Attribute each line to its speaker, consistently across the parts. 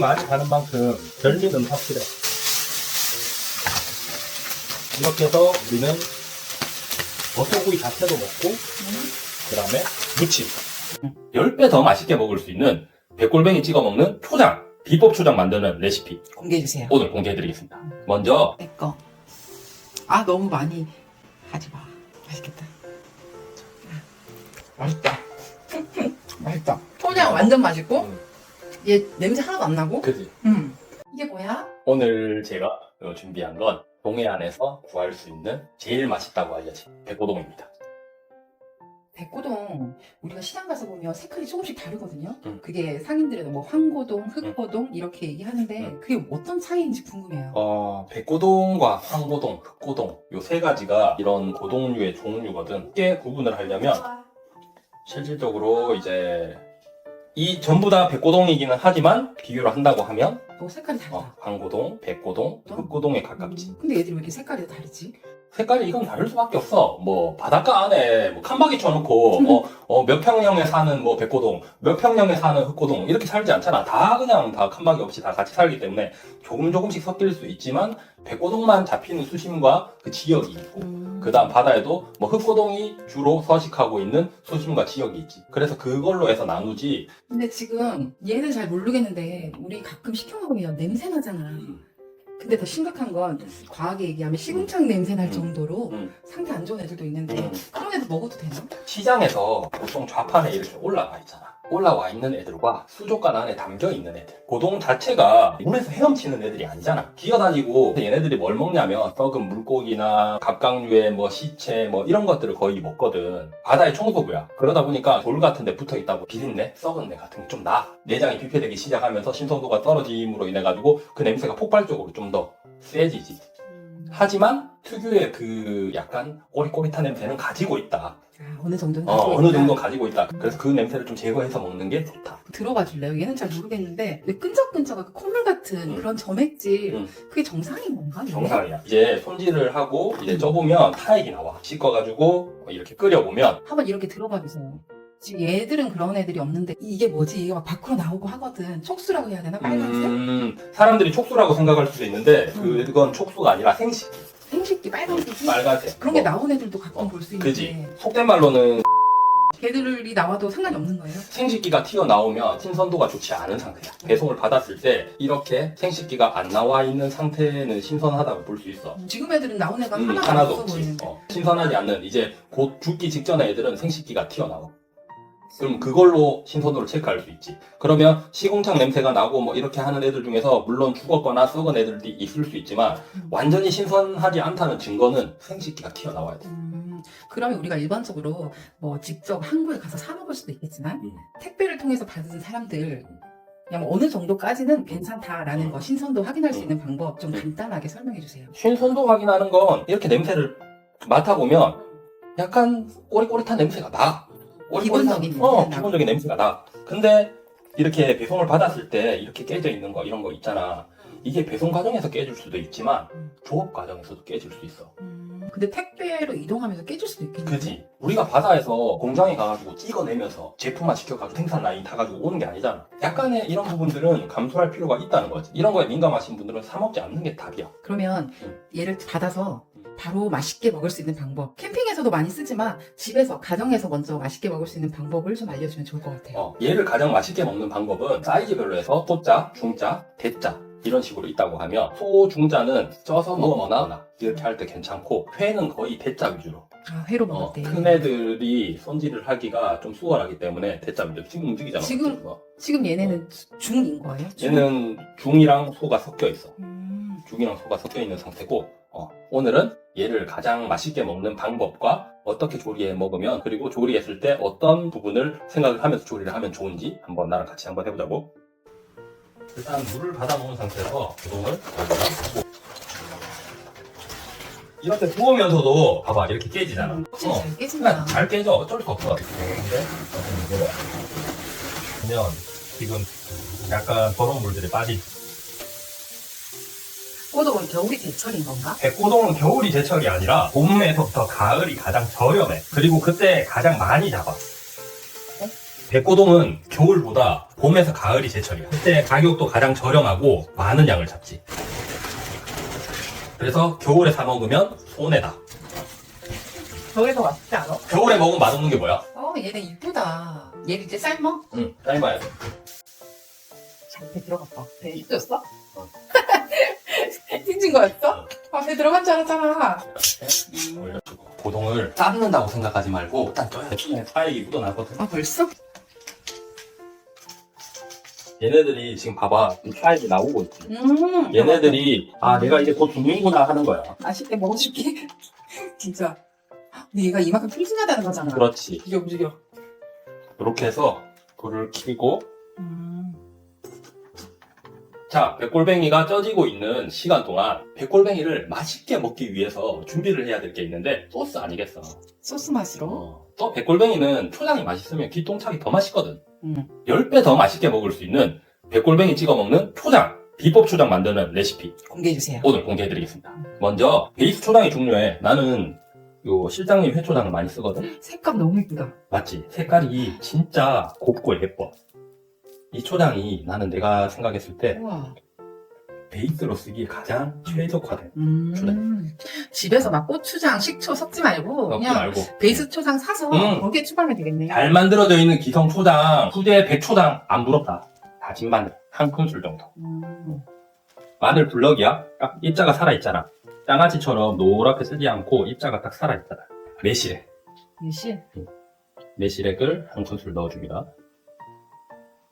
Speaker 1: 많이 가는 만큼 별미는 확실해. 이렇게 해서 우리는 버섯구이 자체도 먹고, 그 다음에 무침. 10배 더 맛있게 먹을 수 있는 백골뱅이 찍어 먹는 초장, 비법 초장 만드는 레시피
Speaker 2: 공개해주세요.
Speaker 1: 오늘 공개해드리겠습니다. 먼저
Speaker 2: 내 거. 아, 너무 많이 하지 마. 맛있겠다. 맛있다. 맛있다. 초장 완전 맛있고, 얘 냄새 하나도 안 나고,
Speaker 1: 그지?
Speaker 2: 음. 이게 뭐야?
Speaker 1: 오늘 제가 어, 준비한 건 동해안에서 구할 수 있는 제일 맛있다고 알려진 백고동입니다.
Speaker 2: 백고동 우리가 시장 가서 보면 색깔이 조금씩 다르거든요.
Speaker 1: 음.
Speaker 2: 그게 상인들은 뭐 황고동, 흑고동 이렇게 얘기하는데
Speaker 1: 음.
Speaker 2: 그게 어떤 차이인지 궁금해요.
Speaker 1: 어, 백고동과 황고동, 흑고동 요 세 가지가 이런 고동류의 종류거든. 쉽게 구분을 하려면 실질적으로 이제 이 전부 다 백고동이기는 하지만 비교를 한다고 하면
Speaker 2: 뭐 색깔이 달라.
Speaker 1: 어, 황고동, 백고동, 흑고동에 가깝지.
Speaker 2: 음. 근데 얘들이 왜 이렇게 색깔이 다 다르지?
Speaker 1: 색깔이 이건 다를 수밖에 없어. 뭐 바닷가 안에 뭐 칸막이 쳐놓고 어, 어, 몇 평형에 사는 뭐 백고동, 몇 평형에 사는 흑고동 이렇게 살지 않잖아. 다 그냥 다 칸막이 없이 다 같이 살기 때문에 조금 조금씩 섞일 수 있지만 백고동만 잡히는 수심과 그 지역이 있고
Speaker 2: 음.
Speaker 1: 그다음 바다에도 뭐 흑고동이 주로 서식하고 있는 수심과 지역이 있지. 그래서 그걸로 해서 나누지.
Speaker 2: 근데 지금 얘는 잘 모르겠는데 우리 가끔 시켜 먹으면 냄새 나잖아. 근데 더 심각한 건 과하게 얘기하면 시궁창 냄새 날
Speaker 1: 음.
Speaker 2: 정도로
Speaker 1: 음.
Speaker 2: 상태 안 좋은 애들도 있는데
Speaker 1: 음.
Speaker 2: 그런 애들 먹어도 되나?
Speaker 1: 시장에서 보통 좌판에 이렇게 올라가 있잖아. 올라와 있는 애들과 수족관 안에 담겨 있는 애들. 고동 자체가 물에서 헤엄치는 애들이 아니잖아. 기어다니고 얘네들이 뭘 먹냐면 썩은 물고기나 갑각류의 뭐 시체 뭐 이런 것들을 거의 먹거든. 바다의 청소부야. 그러다 보니까 돌 같은 데 붙어 있다고 비린내, 썩은 내 같은 게 좀 나. 내장이 비폐되기 시작하면서 신선도가 떨어짐으로 인해 가지고 그 냄새가 폭발적으로 좀 더 세지지. 하지만 특유의 그 약간 꼬릿꼬릿한 냄새는 가지고 있다.
Speaker 2: 아, 어느 정도는
Speaker 1: 어,
Speaker 2: 가지고
Speaker 1: 어느
Speaker 2: 있다.
Speaker 1: 정도 가지고 있다. 그래서 그 냄새를 좀 제거해서 먹는 게 좋다.
Speaker 2: 들어봐 줄래요? 얘는 잘 모르겠는데 왜 끈적끈적하고 콧물 같은
Speaker 1: 음.
Speaker 2: 그런 점액질
Speaker 1: 음.
Speaker 2: 그게 정상인 건가?
Speaker 1: 정상이야. 이제 손질을 하고 이제 쪄보면 타액이 나와. 씻어가지고 이렇게 끓여보면
Speaker 2: 한번 이렇게 들어봐 주세요. 지금 얘들은 그런 애들이 없는데 이게 뭐지? 이게 막 밖으로 나오고 하거든. 촉수라고 해야 되나? 빨간색?
Speaker 1: 음, 사람들이 촉수라고 생각할 수도 있는데
Speaker 2: 음.
Speaker 1: 그건 촉수가 아니라 생식 기.
Speaker 2: 생식기 빨간색이
Speaker 1: 빨간색.
Speaker 2: 그런 게
Speaker 1: 어,
Speaker 2: 나온 애들도 가끔
Speaker 1: 어,
Speaker 2: 볼수 있는데
Speaker 1: 그지. 속된 말로는
Speaker 2: 걔들이 나와도 상관이 없는 거예요?
Speaker 1: 생식기가 튀어나오면 신선도가 좋지 않은 상태야. 배송을 받았을 때 이렇게 생식기가 안 나와 있는 상태는 신선하다고 볼 수 있어.
Speaker 2: 지금 애들은 나온 애가
Speaker 1: 음,
Speaker 2: 하나도,
Speaker 1: 하나도
Speaker 2: 없어
Speaker 1: 없지.
Speaker 2: 보이는데
Speaker 1: 어, 신선하지 않는 이제 곧 죽기 직전의 애들은 생식기가 튀어나와. 그럼 그걸로 신선도를 체크할 수 있지. 그러면 시궁창 냄새가 나고 뭐 이렇게 하는 애들 중에서 물론 죽었거나 썩은 애들도 있을 수 있지만
Speaker 2: 음.
Speaker 1: 완전히 신선하지 않다는 증거는 생식기가 튀어나와야 돼.
Speaker 2: 음, 그러면 우리가 일반적으로 뭐 직접 항구에 가서 사 먹을 수도 있겠지만
Speaker 1: 음.
Speaker 2: 택배를 통해서 받은 사람들 그냥 뭐 어느 정도까지는 괜찮다라는
Speaker 1: 음.
Speaker 2: 거 신선도 확인할 수
Speaker 1: 음.
Speaker 2: 있는 방법 좀
Speaker 1: 음.
Speaker 2: 간단하게 설명해 주세요.
Speaker 1: 신선도 확인하는 건 이렇게 냄새를 맡아보면 약간 꼬릿꼬릿한 냄새가 나.
Speaker 2: 기본적인
Speaker 1: 어,
Speaker 2: 냄새가
Speaker 1: 기본적인 냄새가 나. 근데 이렇게 배송을 받았을 때 이렇게 깨져 있는 거 이런 거 있잖아. 이게 배송 과정에서 깨질 수도 있지만
Speaker 2: 음.
Speaker 1: 조업 과정에서도 깨질 수 있어.
Speaker 2: 음, 근데 택배로 이동하면서 깨질 수도 있겠네.
Speaker 1: 그지? 우리가 바다에서 공장에 가가지고 찍어내면서 제품화 시켜가지고 생산 라인 타가지고 오는 게 아니잖아. 약간의 이런 부분들은 감수할 필요가 있다는 거지. 이런 거에 민감하신 분들은 사 먹지 않는 게 답이야.
Speaker 2: 그러면
Speaker 1: 음.
Speaker 2: 얘를 받아서 바로 맛있게 먹을 수 있는 방법. 캠핑에서도 많이 쓰지만 집에서 가정에서 먼저 맛있게 먹을 수 있는 방법을 좀 알려주면 좋을 것 같아요.
Speaker 1: 어, 얘를 가장 맛있게 먹는 방법은 사이즈별로 해서 소자, 중자, 대자 이런 식으로 있다고 하면 소, 중자는 쪄서 먹거나 이렇게 할 때 괜찮고 회는 거의 대자 위주로
Speaker 2: 아 회로 먹을
Speaker 1: 어,
Speaker 2: 때.
Speaker 1: 큰 애들이 손질을 하기가 좀 수월하기 때문에 대자 위주로 지금 움직이잖아
Speaker 2: 지금-
Speaker 1: 어.
Speaker 2: 지금 얘네는 중인 거예요? 중?
Speaker 1: 얘는 중이랑 소가 섞여 있어
Speaker 2: 음,
Speaker 1: 중이랑 소가 섞여 있는 상태고 어, 오늘은 얘를 가장 맛있게 먹는 방법과 어떻게 조리해 먹으면 그리고 조리했을 때 어떤 부분을 생각을 하면서 조리를 하면 좋은지 한번 나랑 같이 한번 해보자고. 일단 물을 받아 놓은 상태에서 우동을 여기다 이렇게 부으면서도 봐봐 이렇게 깨지잖아.
Speaker 2: 확실히
Speaker 1: 어.
Speaker 2: 잘 깨진다.
Speaker 1: 그냥 잘 깨져. 어쩔 수 없어 근데 보면 지금 약간 더러운 물들이 빠지
Speaker 2: 꼬독은 겨울이 제철인 건가?
Speaker 1: 백고동은 겨울이 제철이 아니라 봄에서부터 가을이 가장 저렴해. 그리고 그때 가장 많이 잡아. 백고동은 겨울보다 봄에서 가을이 제철이야. 그때 가격도 가장 저렴하고 많은 양을 잡지. 그래서 겨울에 사 먹으면 손해다.
Speaker 2: 더 맛있지 않아?
Speaker 1: 겨울에 먹으면 맛없는 게 뭐야?
Speaker 2: 어, 얘네 이쁘다. 얘를 이제 삶어?
Speaker 1: 응, 삶아야 돼.
Speaker 2: 배 들어갔다. 배 힘줬어? 힘준 거였어? 아, 배 들어간 줄 알았잖아.
Speaker 1: 고동을 삶는다고 생각하지 말고 일단 쪄야 사익이 묻어나거든.
Speaker 2: 아, 벌써?
Speaker 1: 얘네들이 지금 봐봐. 사익이 나오고 있지.
Speaker 2: 음.
Speaker 1: 얘네들이 아 내가 이제 곧 죽는구나 하는 거야.
Speaker 2: 맛있게 먹어줄게. 진짜. 근데 얘가 이만큼 핑핑하다는 거잖아.
Speaker 1: 그렇지.
Speaker 2: 움직여, 움직여.
Speaker 1: 이렇게 해서 불을 켜고
Speaker 2: 음.
Speaker 1: 자 백골뱅이가 쪄지고 있는 시간 동안 백골뱅이를 맛있게 먹기 위해서 준비를 해야 될 게 있는데 소스 아니겠어.
Speaker 2: 소스 맛으로.
Speaker 1: 어. 또 백골뱅이는 초장이 맛있으면 기똥차게 더 맛있거든.
Speaker 2: 음.
Speaker 1: 10배 더 맛있게 먹을 수 있는 백골뱅이 찍어 먹는 초장, 비법 초장 만드는 레시피
Speaker 2: 공개해주세요.
Speaker 1: 오늘 공개해드리겠습니다. 먼저 베이스 초장이 중요해. 나는 요 실장님 회초장을 많이 쓰거든.
Speaker 2: 색감 너무 이쁘다.
Speaker 1: 맞지? 색깔이 진짜 곱고 예뻐. 이 초장이 나는 내가 생각했을 때
Speaker 2: 우와.
Speaker 1: 베이스로 쓰기 가장 최적화된.
Speaker 2: 음.
Speaker 1: 초장.
Speaker 2: 집에서 막 고추장, 식초 섞지 말고
Speaker 1: 그렇지
Speaker 2: 그냥
Speaker 1: 말고
Speaker 2: 베이스 초장 사서
Speaker 1: 음.
Speaker 2: 거기에 추가하면 되겠네.
Speaker 1: 잘 만들어져 있는 기성 초장, 후대 백초장 안 부럽다. 다진 마늘 한 큰술 정도.
Speaker 2: 음.
Speaker 1: 마늘 블럭이야. 딱 입자가 살아 있잖아. 장아찌처럼 노랗게 쓰지 않고 입자가 딱 살아 있잖아. 매실액.
Speaker 2: 예시.
Speaker 1: 매실액을 한 큰술 넣어줍니다.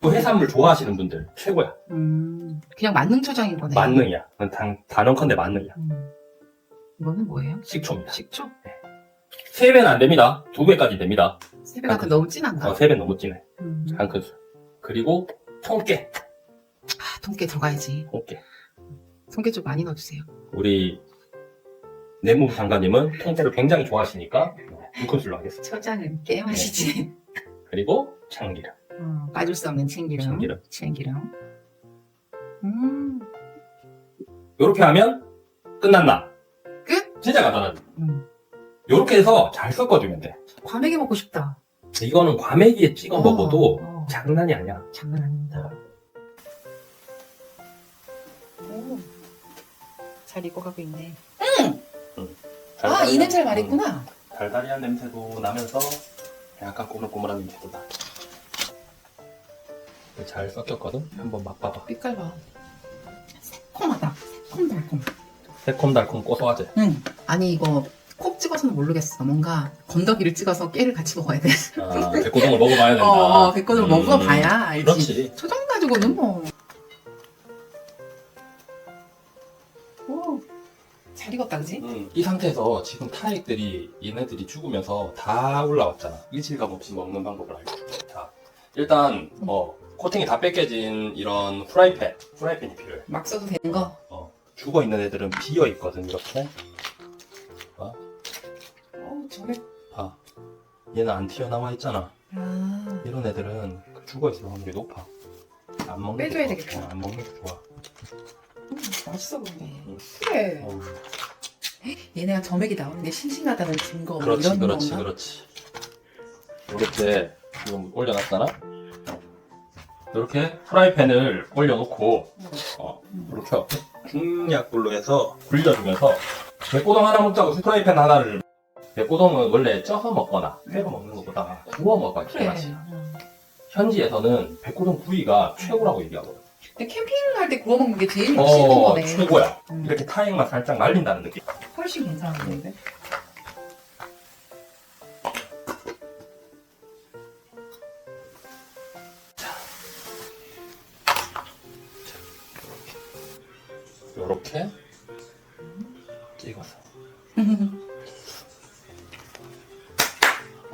Speaker 1: 또 해산물 좋아하시는 분들 최고야.
Speaker 2: 음. 그냥 만능 초장인 거네.
Speaker 1: 만능이야. 단, 단언컨대 만능이야.
Speaker 2: 음. 이거는 뭐예요?
Speaker 1: 식초입니다.
Speaker 2: 식초?
Speaker 1: 3배는 안 됩니다. 2배까지 됩니다.
Speaker 2: 세배 같은 너무 진한가?
Speaker 1: 어, 3배 너무 진해.
Speaker 2: 음.
Speaker 1: 한 큰술. 그리고 통깨.
Speaker 2: 아, 통깨 들어가야지.
Speaker 1: 통깨.
Speaker 2: 통깨 좀 많이 넣어주세요.
Speaker 1: 우리 내무부 장관님은 통깨를 굉장히 좋아하시니까 한 큰술로 하겠습니다.
Speaker 2: 초장은 깨 맛이지.
Speaker 1: 그리고 참기름.
Speaker 2: 어, 빠질 수 없는 참기름.
Speaker 1: 참기름.
Speaker 2: 참기름. 음.
Speaker 1: 이렇게 하면 끝났나?
Speaker 2: 끝?
Speaker 1: 진짜 간단하지.
Speaker 2: 음.
Speaker 1: 이렇게 해서 잘 섞어주면 돼.
Speaker 2: 과메기 먹고 싶다.
Speaker 1: 이거는 과메기에 찍어 먹어도
Speaker 2: 어,
Speaker 1: 장난이 아니야.
Speaker 2: 장난 아닙니다. 오. 잘 익어가고 있네. 아, 이 냄새를 말했구나.
Speaker 1: 달달이한 냄새도 나면서 약간 꼬물꼬물한 냄새도 나. 잘 섞였거든? 한번 맛봐봐.
Speaker 2: 빛깔 봐. 새콤하다. 새콤달콤.
Speaker 1: 새콤달콤 고소하지?
Speaker 2: 응. 아니, 이거 콕 찍어서는 모르겠어. 뭔가 건더기를 찍어서 깨를 같이 먹어야 돼.
Speaker 1: 아, 백고동을 먹어봐야 된다.
Speaker 2: 어, 어 백건을
Speaker 1: 음,
Speaker 2: 먹어봐야 알지.
Speaker 1: 그렇지.
Speaker 2: 초장 가지고는 뭐. 오, 잘 익었다, 그지?
Speaker 1: 음, 이 상태에서 지금 타액들이 얘네들이 죽으면서 다 올라왔잖아. 일질감 없이 먹는 방법을 알고. 자, 일단 뭐 코팅이 다 뺏겨진 이런 프라이팬, 프라이팬이 필요해.
Speaker 2: 막 써도 되는 거.
Speaker 1: 어, 죽어 있는 애들은 비어 있거든 이렇게.
Speaker 2: 어, 저게.
Speaker 1: 봐. 얘는 안 튀어나와 있잖아.
Speaker 2: 아,
Speaker 1: 이런 애들은 그 죽어 있을 확률이 높아. 안 먹는
Speaker 2: 빼줘야
Speaker 1: 게
Speaker 2: 되겠다.
Speaker 1: 어, 안 먹는 게 좋아.
Speaker 2: 음, 맛있어 보이네.
Speaker 1: 음.
Speaker 2: 그래.
Speaker 1: 어,
Speaker 2: 얘네가 점액이 나오는데 싱싱하다는 증거. 뭐
Speaker 1: 그렇지,
Speaker 2: 이런
Speaker 1: 그렇지,
Speaker 2: 건가?
Speaker 1: 그렇지. 이렇게 지금 올려놨잖아. 이렇게 프라이팬을 올려놓고 어, 이렇게 중약불로 해서 굴려주면서 백고동 하나 먹자고 프라이팬 하나를 백고동은 원래 쪄서 먹거나 회로 먹는 것보다 구워 먹어야. 맛이.
Speaker 2: 음.
Speaker 1: 현지에서는 백고동 구이가 최고라고 얘기하거든.
Speaker 2: 근데 캠핑을 할 때 구워 먹는 게 제일 맛있는
Speaker 1: 어,
Speaker 2: 거네.
Speaker 1: 최고야.
Speaker 2: 음.
Speaker 1: 이렇게 타액만 살짝 말린다는 느낌.
Speaker 2: 훨씬 괜찮은데.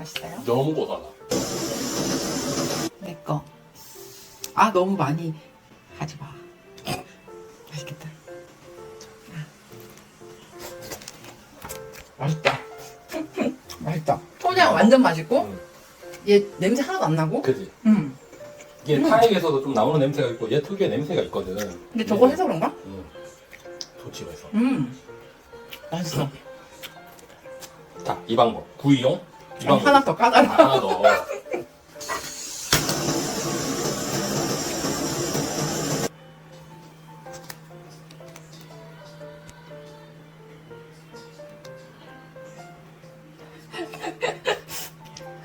Speaker 2: 맛있어요?
Speaker 1: 너무 고소하다.
Speaker 2: 내 거. 아, 너무 많이 하지 마. 맛있겠다. 아. 맛있다. 맛있다. 초장 완전 맛있고,
Speaker 1: 음.
Speaker 2: 얘 냄새 하나도 안 나고,
Speaker 1: 그지?
Speaker 2: 음.
Speaker 1: 이게
Speaker 2: 음.
Speaker 1: 타액에서도 좀 나오는 냄새가 있고 얘 특유의 냄새가 있거든.
Speaker 2: 근데 저거 해서 그런가?
Speaker 1: 음. 좋지 그래서.
Speaker 2: 음. 맛있어.
Speaker 1: 자, 이 방법. 구이용.
Speaker 2: 이거 하나 더 까달라.
Speaker 1: 하나 더.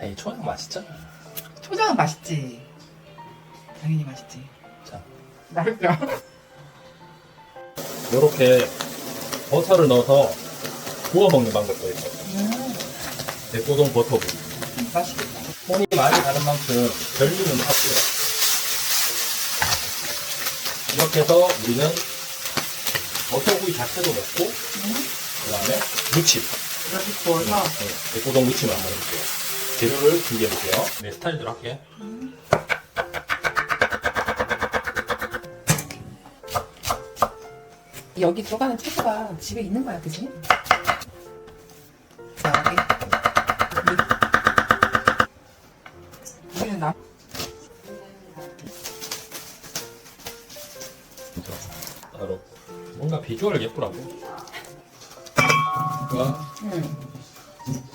Speaker 1: 에이 초장 맛있잖아.
Speaker 2: 초장은 맛있지. 당연히 맛있지.
Speaker 1: 자,
Speaker 2: 나를 뼈.
Speaker 1: 요렇게 버터를 넣어서 구워 먹는 방법도 있어. 요 음. 대꼬동 버터구.
Speaker 2: 맛있겠다.
Speaker 1: 손이 많이 가는 만큼 별미는 합쳐요. 이렇게 해서 우리는 버터구이 자체도 먹고 그 다음에 무침
Speaker 2: 이렇게 구워서
Speaker 1: 네, 대꼬동 무침을 한번 해볼게요. 재료를 준비해볼게요. 네, 스타일대로 할게.
Speaker 2: 여기 들어가는 채소가 집에 있는 거야, 그지?
Speaker 1: 비주얼 예쁘라고. 가
Speaker 2: 응.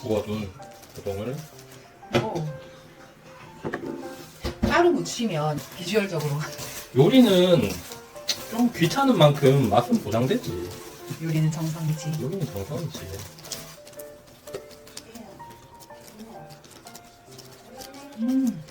Speaker 1: 구워둔 우동을
Speaker 2: 오. 따로 무치면 비주얼적으로
Speaker 1: 요리는 좀 귀찮은 만큼 맛은 보장되지.
Speaker 2: 요리는 정성이지.
Speaker 1: 요리는 정성이지. 음.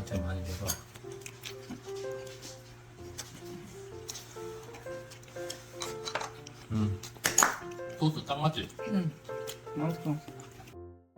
Speaker 1: 나한테 많이 내가. 음. 소스 딱 맞지?
Speaker 2: 응. 맛있어.